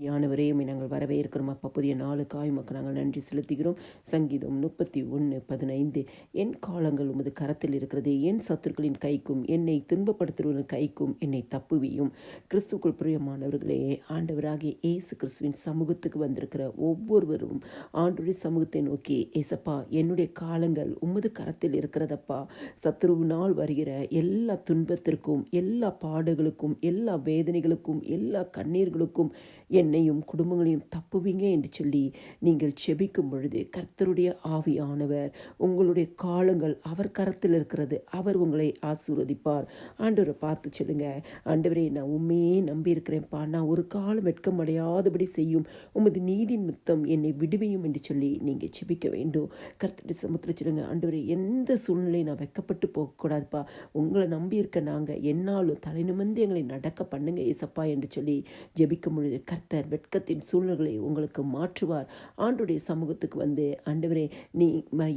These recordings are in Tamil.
யானவரையும் நாங்கள் வரவேற்கிறோம். அப்பா புதிய நாலு உமக்கு நாங்கள் நன்றி செலுத்துகிறோம். சங்கீதம் முப்பத்தி ஒன்று பதினைந்து. என் காலங்கள் உமது கரத்தில் இருக்கிறது. என் சத்துருக்களின் கைக்கும் என்னை துன்பப்படுத்துவரின் கைக்கும் என்னை தப்புவியும். கிறிஸ்துக்குள் பிரியமானவர்களே ஆண்டவராகிய இயேசு கிறிஸ்துவின் சமூகத்துக்கு வந்திருக்கிற ஒவ்வொருவரும் ஆண்டுடைய சமூகத்தை நோக்கி ஏசப்பா என்னுடைய காலங்கள் உமது கரத்தில் இருக்கிறதப்பா. சத்துருவினால் வருகிற எல்லா துன்பத்திற்கும் எல்லா பாடுகளுக்கும் எல்லா வேதனைகளுக்கும் எல்லா கண்ணீர்களுக்கும் என் என்னையும் குடும்பங்களையும் தப்புவீங்க என்று சொல்லி நீங்கள் செபிக்கும் பொழுது கர்த்தருடைய ஆவியானவர் உங்களுடைய காலங்கள் அவர் கரத்தில் இருக்கிறது அவர் உங்களை ஆசீர்வதிப்பார். ஆண்டவரை பார்த்து சொல்லுங்க. ஆண்டவரே நான் உண்மையே நம்பியிருக்கிறேன்ப்பா. நான் ஒரு காலம் வெட்கம் அடையாதபடி செய்யும். உமது நீதி நிமித்தம் என்னை விடுவையும் என்று சொல்லி நீங்கள் செபிக்க வேண்டும். கர்த்தருடைய சமுத்திர சொல்லுங்க. ஆண்டவரே எந்த சூழ்நிலை நான் வெக்கப்பட்டு போகக்கூடாதுப்பா. உங்களை நம்பியிருக்க நாங்கள் என்னாலும் தலை நிமிர்ந்து எங்களை நடக்க பண்ணுங்க ஏசப்பா என்று சொல்லி ஜெபிக்கும் பொழுது கர்த்தர் வெட்கத்தின் சூழல்களை உங்களுக்கு மாற்றுவார். ஆண்டுடைய சமூகத்துக்கு வந்து ஆண்டவரே நீ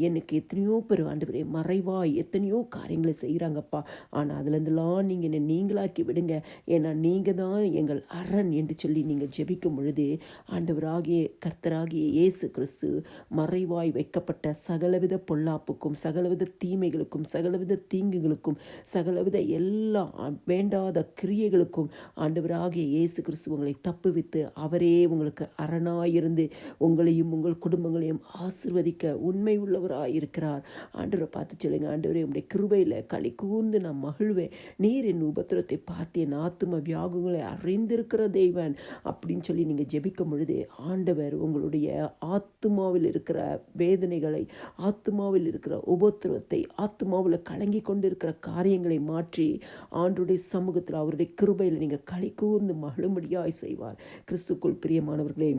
எனக்கு எத்தனையோ பேர் ஆண்டவரே மறைவாய் எத்தனையோ காரியங்களை செய்கிறாங்கப்பா ஆனால் அதுலேருந்துலாம் நீங்கள் என்னை நீங்களாக்கி விடுங்க. ஏன்னா நீங்கள் தான் எங்கள் அரண் என்று சொல்லி நீங்கள் ஜெபிக்கும் பொழுது ஆண்டவராகிய கர்த்தராகிய இயேசு கிறிஸ்து மறைவாய் வைக்கப்பட்ட சகலவித பொல்லாப்புக்கும் சகலவித தீமைகளுக்கும் சகலவித தீங்குகளுக்கும் சகலவித எல்லா வேண்டாத கிரியைகளுக்கும் ஆண்டவராகிய இயேசு கிறிஸ்து உங்களை தப்புவித்து அவரே உங்களுக்கு அரணாயிருந்து உங்களையும் உங்கள் குடும்பங்களையும் ஆசிர்வதிக்க உண்மை உள்ளவராக இருக்கிறார் ஆண்டவரை பார்த்து சொல்லுங்க ஆண்டவரே உடைய கிருபையில் களி கூர்ந்து நான் மகிழ்வேன். நீர் என் உபத்திரத்தை பார்த்து என் ஆத்தும வியாகுங்களை அறிந்திருக்கிற தெய்வன் அப்படின்னு சொல்லி நீங்கள் ஜெபிக்கும் பொழுது ஆண்டவர் உங்களுடைய ஆத்துமாவில் இருக்கிற வேதனைகளை ஆத்துமாவில் இருக்கிற உபத்திரவத்தை ஆத்துமாவில் கலங்கி கொண்டிருக்கிற காரியங்களை மாற்றி ஆண்டுடைய சமூகத்தில் அவருடைய கிருபையில் நீங்கள் களி கூர்ந்து மகிழும்படியாய் செய்வார். கிறிஸ்துக்குள் பிரியமானவர்களே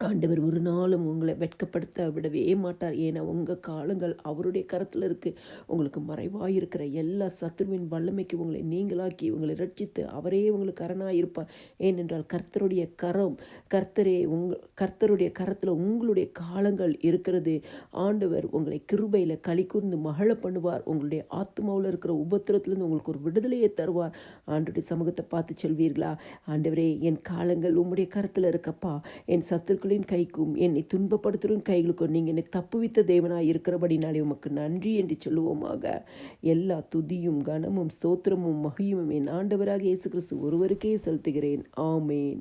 ஆண்டவர் ஒரு நாளும் உங்களை வெட்கப்படுத்த விடவே மாட்டார். ஏன்னா உங்கள் காலங்கள் அவருடைய கரத்தில் இருக்குது உங்களுக்கு மறைவாக இருக்கிற எல்லா சத்துருவின் வல்லமைக்கு உங்களை நீங்களாக்கி உங்களை ரட்சித்து அவரே உங்களுக்கு கரனாக இருப்பார் ஏனென்றால் கர்த்தருடைய கரம் கர்த்தரே உங்கள் கர்த்தருடைய கரத்தில் உங்களுடைய காலங்கள் இருக்கிறது. ஆண்டவர் உங்களை கிருபையில் களி கூர்ந்து மகள பண்ணுவார். உங்களுடைய ஆத்மாவில் இருக்கிற உபத்திரத்திலிருந்து உங்களுக்கு ஒரு விடுதலையை தருவார். ஆண்டுடைய சமூகத்தை பார்த்து சொல்வீர்களா? ஆண்டவரே என் காலங்கள் உம்முடைய கரத்தில் இருக்கப்பா. என் சத்துருக்களின் கைக்கும். என்னை துன்பப்படுத்துகிற கைகளுக்கும் நீங்கள் என்னை தப்புவித்த தேவனாய் இருக்கிறபடினாலே உமக்கு நன்றி என்று சொல்லுவோமாக. எல்லா துதியும் கனமும் ஸ்தோத்திரமும் மகியும் என் ஆண்டவராக இயேசு கிறிஸ்து ஒருவருக்கே செலுத்துகிறேன். ஆமேன்.